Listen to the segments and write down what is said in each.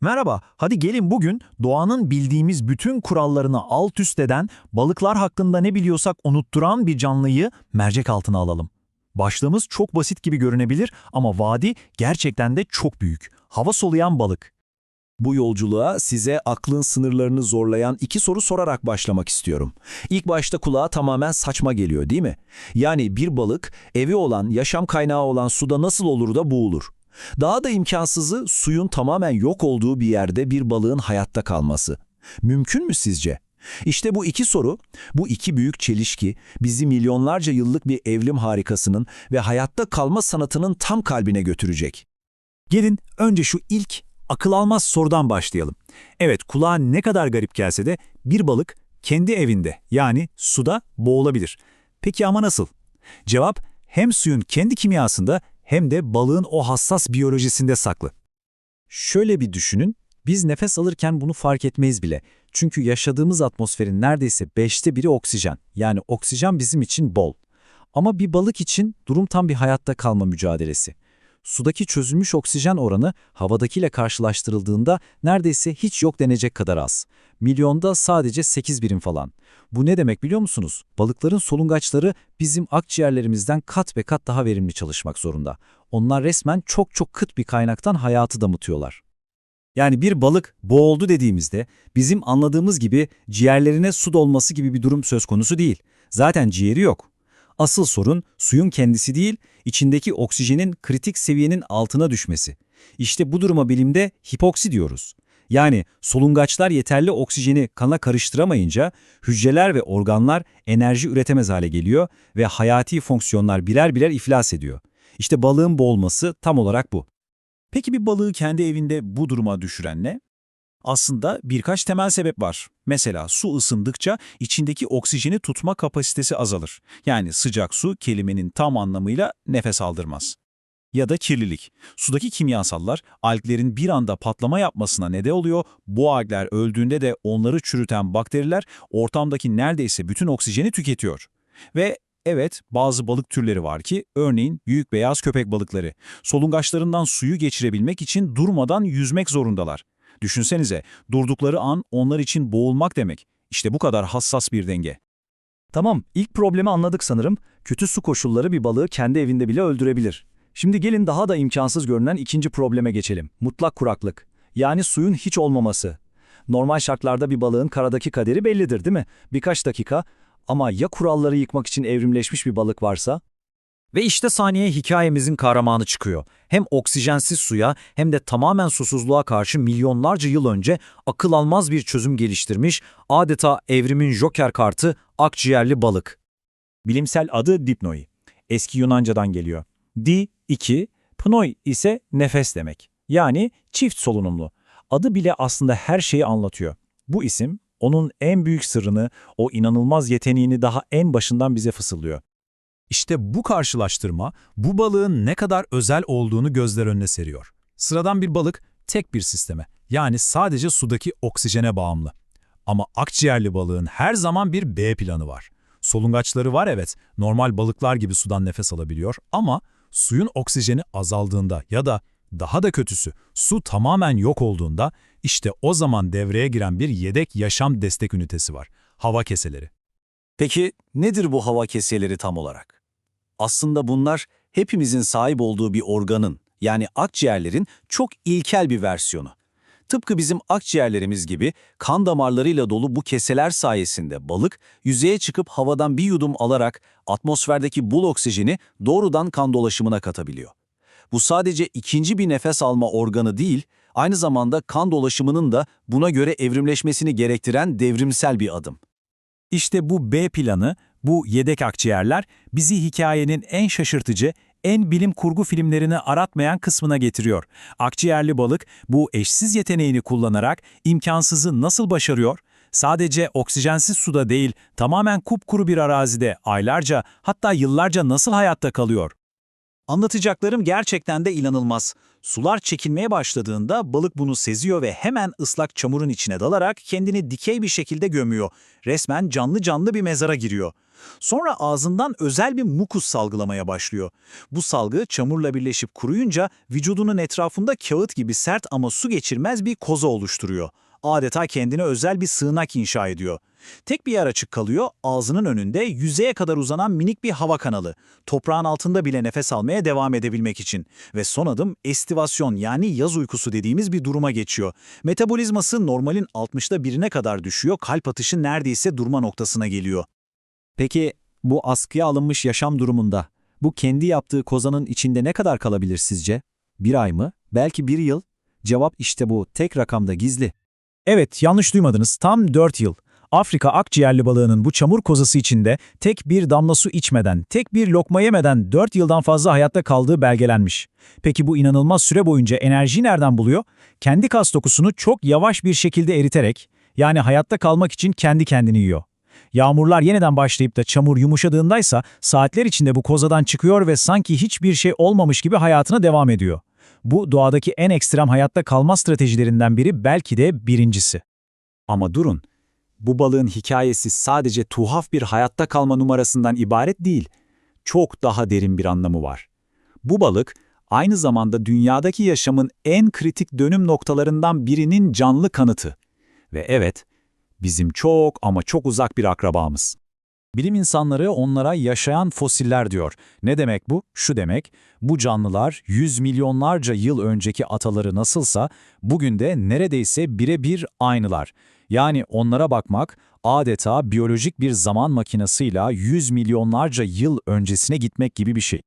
Merhaba, hadi gelin bugün doğanın bildiğimiz bütün kurallarını alt üst eden, balıklar hakkında ne biliyorsak unutturan bir canlıyı mercek altına alalım. Başlığımız çok basit gibi görünebilir ama vadi gerçekten de çok büyük. Hava soluyan balık. Bu yolculuğa size aklın sınırlarını zorlayan iki soru sorarak başlamak istiyorum. İlk başta kulağa tamamen saçma geliyor değil mi? Yani bir balık evi olan, yaşam kaynağı olan suda nasıl olur da boğulur? Daha da imkansızı suyun tamamen yok olduğu bir yerde bir balığın hayatta kalması. Mümkün mü sizce? İşte bu iki soru, bu iki büyük çelişki bizi milyonlarca yıllık bir evrim harikasının ve hayatta kalma sanatının tam kalbine götürecek. Gelin önce şu ilk akıl almaz sorudan başlayalım. Evet kulağa ne kadar garip gelse de bir balık kendi evinde yani suda boğulabilir. Peki ama nasıl? Cevap hem suyun kendi kimyasında hem de balığın o hassas biyolojisinde saklı. Şöyle bir düşünün, biz nefes alırken bunu fark etmeyiz bile. Çünkü yaşadığımız atmosferin neredeyse beşte biri oksijen. Yani oksijen bizim için bol. Ama bir balık için durum tam bir hayatta kalma mücadelesi. Sudaki çözülmüş oksijen oranı havadakiyle karşılaştırıldığında neredeyse hiç yok denecek kadar az. Milyonda sadece 8 birim falan. Bu ne demek biliyor musunuz? Balıkların solungaçları bizim akciğerlerimizden kat ve kat daha verimli çalışmak zorunda. Onlar resmen çok çok kıt bir kaynaktan hayatı damıtıyorlar. Yani bir balık boğuldu dediğimizde bizim anladığımız gibi ciğerlerine su dolması gibi bir durum söz konusu değil. Zaten ciğeri yok. Asıl sorun suyun kendisi değil, içindeki oksijenin kritik seviyenin altına düşmesi. İşte bu duruma bilimde hipoksi diyoruz. Yani solungaçlar yeterli oksijeni kana karıştıramayınca hücreler ve organlar enerji üretemez hale geliyor ve hayati fonksiyonlar birer birer iflas ediyor. İşte balığın boğulması tam olarak bu. Peki bir balığı kendi evinde bu duruma düşüren ne? Aslında birkaç temel sebep var. Mesela su ısındıkça içindeki oksijeni tutma kapasitesi azalır. Yani sıcak su kelimenin tam anlamıyla nefes aldırmaz. Ya da kirlilik. Sudaki kimyasallar alglerin bir anda patlama yapmasına neden oluyor. Bu algler öldüğünde de onları çürüten bakteriler ortamdaki neredeyse bütün oksijeni tüketiyor. Ve evet bazı balık türleri var ki örneğin büyük beyaz köpek balıkları solungaçlarından suyu geçirebilmek için durmadan yüzmek zorundalar. Düşünsenize, durdukları an onlar için boğulmak demek. İşte bu kadar hassas bir denge. Tamam, ilk problemi anladık sanırım. Kötü su koşulları bir balığı kendi evinde bile öldürebilir. Şimdi gelin daha da imkansız görünen ikinci probleme geçelim. Mutlak kuraklık. Yani suyun hiç olmaması. Normal şartlarda bir balığın karadaki kaderi bellidir değil mi? Birkaç dakika. Ama ya kuralları yıkmak için evrimleşmiş bir balık varsa? Ve işte saniye hikayemizin kahramanı çıkıyor. Hem oksijensiz suya hem de tamamen susuzluğa karşı milyonlarca yıl önce akıl almaz bir çözüm geliştirmiş, adeta evrimin joker kartı akciğerli balık. Bilimsel adı dipnoi. Eski Yunanca'dan geliyor. Di, iki, pnoi ise nefes demek. Yani çift solunumlu. Adı bile aslında her şeyi anlatıyor. Bu isim, onun en büyük sırrını, o inanılmaz yeteneğini daha en başından bize fısıldıyor. İşte bu karşılaştırma, bu balığın ne kadar özel olduğunu gözler önüne seriyor. Sıradan bir balık, tek bir sisteme, yani sadece sudaki oksijene bağımlı. Ama akciğerli balığın her zaman bir B planı var. Solungaçları var evet, normal balıklar gibi sudan nefes alabiliyor ama suyun oksijeni azaldığında ya da daha da kötüsü su tamamen yok olduğunda işte o zaman devreye giren bir yedek yaşam destek ünitesi var. Hava keseleri. Peki nedir bu hava keseleri tam olarak? Aslında bunlar hepimizin sahip olduğu bir organın, yani akciğerlerin çok ilkel bir versiyonu. Tıpkı bizim akciğerlerimiz gibi kan damarlarıyla dolu bu keseler sayesinde balık yüzeye çıkıp havadan bir yudum alarak atmosferdeki bul oksijeni doğrudan kan dolaşımına katabiliyor. Bu sadece ikinci bir nefes alma organı değil, aynı zamanda kan dolaşımının da buna göre evrimleşmesini gerektiren devrimsel bir adım. İşte bu B planı, bu yedek akciğerler bizi hikayenin en şaşırtıcı, en bilim kurgu filmlerini aratmayan kısmına getiriyor. Akciğerli balık bu eşsiz yeteneğini kullanarak imkansızı nasıl başarıyor? Sadece oksijensiz suda değil, tamamen kupkuru bir arazide aylarca hatta yıllarca nasıl hayatta kalıyor? Anlatacaklarım gerçekten de inanılmaz. Sular çekilmeye başladığında balık bunu seziyor ve hemen ıslak çamurun içine dalarak kendini dikey bir şekilde gömüyor. Resmen canlı canlı bir mezara giriyor. Sonra ağzından özel bir mukus salgılamaya başlıyor. Bu salgı çamurla birleşip kuruyunca vücudunun etrafında kağıt gibi sert ama su geçirmez bir koza oluşturuyor. Adeta kendine özel bir sığınak inşa ediyor. Tek bir yer açık kalıyor, ağzının önünde yüzeye kadar uzanan minik bir hava kanalı. Toprağın altında bile nefes almaya devam edebilmek için. Ve son adım estivasyon yani yaz uykusu dediğimiz bir duruma geçiyor. Metabolizması normalin 60'ta birine kadar düşüyor, kalp atışı neredeyse durma noktasına geliyor. Peki bu askıya alınmış yaşam durumunda bu kendi yaptığı kozanın içinde ne kadar kalabilir sizce? Bir ay mı? Belki bir yıl? Cevap işte bu. Tek rakamda gizli. Evet, yanlış duymadınız. Tam 4 yıl. Afrika akciğerli balığının bu çamur kozası içinde tek bir damla su içmeden, tek bir lokma yemeden 4 yıldan fazla hayatta kaldığı belgelenmiş. Peki bu inanılmaz süre boyunca enerjiyi nereden buluyor? Kendi kas dokusunu çok yavaş bir şekilde eriterek, yani hayatta kalmak için kendi kendini yiyor. Yağmurlar yeniden başlayıp da çamur yumuşadığındaysa saatler içinde bu kozadan çıkıyor ve sanki hiçbir şey olmamış gibi hayatına devam ediyor. Bu doğadaki en ekstrem hayatta kalma stratejilerinden biri belki de birincisi. Ama durun, bu balığın hikayesi sadece tuhaf bir hayatta kalma numarasından ibaret değil, çok daha derin bir anlamı var. Bu balık, aynı zamanda dünyadaki yaşamın en kritik dönüm noktalarından birinin canlı kanıtı. Ve evet, bizim çok ama çok uzak bir akrabamız. Bilim insanları onlara yaşayan fosiller diyor. Ne demek bu? Şu demek, bu canlılar yüz milyonlarca yıl önceki ataları nasılsa bugün de neredeyse birebir aynılar. Yani onlara bakmak adeta biyolojik bir zaman makinasıyla yüz milyonlarca yıl öncesine gitmek gibi bir şey.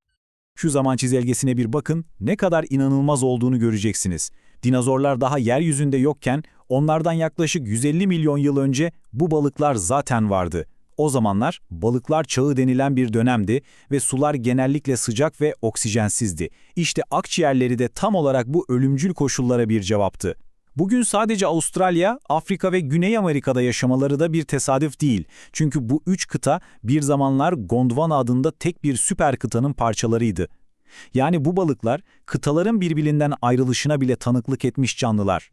Şu zaman çizelgesine bir bakın, ne kadar inanılmaz olduğunu göreceksiniz. Dinozorlar daha yeryüzünde yokken onlardan yaklaşık 150 milyon yıl önce bu balıklar zaten vardı. O zamanlar balıklar çağı denilen bir dönemdi ve sular genellikle sıcak ve oksijensizdi. İşte akciğerleri de tam olarak bu ölümcül koşullara bir cevaptı. Bugün sadece Avustralya, Afrika ve Güney Amerika'da yaşamaları da bir tesadüf değil. Çünkü bu üç kıta bir zamanlar Gondwana adında tek bir süper kıtanın parçalarıydı. Yani bu balıklar kıtaların birbirinden ayrılışına bile tanıklık etmiş canlılar.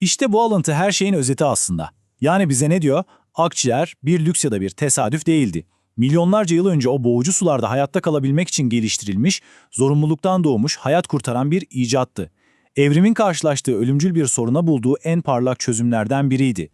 İşte bu alıntı her şeyin özeti aslında. Yani bize ne diyor? Akciğer bir lüks ya da bir tesadüf değildi. Milyonlarca yıl önce o boğucu sularda hayatta kalabilmek için geliştirilmiş, zorunluluktan doğmuş, hayat kurtaran bir icattı. Evrimin karşılaştığı ölümcül bir soruna bulduğu en parlak çözümlerden biriydi.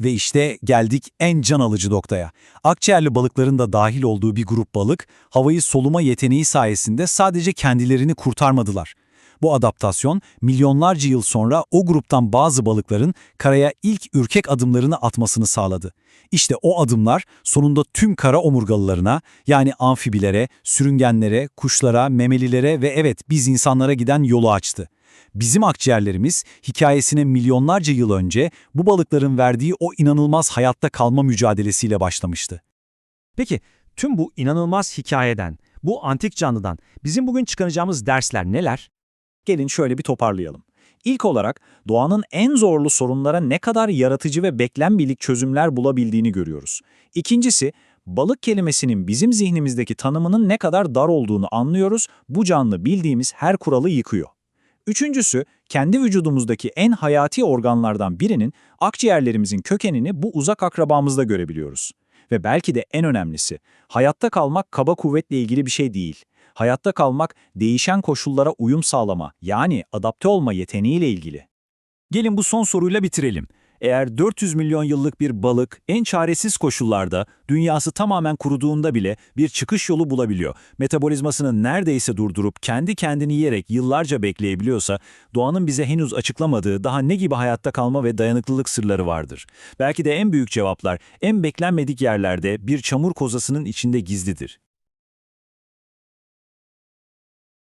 Ve işte geldik en can alıcı noktaya. Akciğerli balıkların da dahil olduğu bir grup balık, havayı soluma yeteneği sayesinde sadece kendilerini kurtarmadılar. Bu adaptasyon milyonlarca yıl sonra o gruptan bazı balıkların karaya ilk ürkek adımlarını atmasını sağladı. İşte o adımlar sonunda tüm kara omurgalılarına yani amfibilere, sürüngenlere, kuşlara, memelilere ve evet biz insanlara giden yolu açtı. Bizim akciğerlerimiz hikayesine milyonlarca yıl önce bu balıkların verdiği o inanılmaz hayatta kalma mücadelesiyle başlamıştı. Peki tüm bu inanılmaz hikayeden, bu antik canlıdan bizim bugün çıkaracağımız dersler neler? Gelin şöyle bir toparlayalım. İlk olarak doğanın en zorlu sorunlara ne kadar yaratıcı ve beklenmedik çözümler bulabildiğini görüyoruz. İkincisi, balık kelimesinin bizim zihnimizdeki tanımının ne kadar dar olduğunu anlıyoruz, bu canlı bildiğimiz her kuralı yıkıyor. Üçüncüsü, kendi vücudumuzdaki en hayati organlardan birinin akciğerlerimizin kökenini bu uzak akrabamızda görebiliyoruz. Ve belki de en önemlisi, hayatta kalmak kaba kuvvetle ilgili bir şey değil. Hayatta kalmak değişen koşullara uyum sağlama, yani adapte olma yeteneğiyle ilgili. Gelin bu son soruyla bitirelim. Eğer 400 milyon yıllık bir balık en çaresiz koşullarda, dünyası tamamen kuruduğunda bile bir çıkış yolu bulabiliyor, metabolizmasını neredeyse durdurup kendi kendini yiyerek yıllarca bekleyebiliyorsa, doğanın bize henüz açıklamadığı daha ne gibi hayatta kalma ve dayanıklılık sırları vardır? Belki de en büyük cevaplar en beklenmedik yerlerde bir çamur kozasının içinde gizlidir.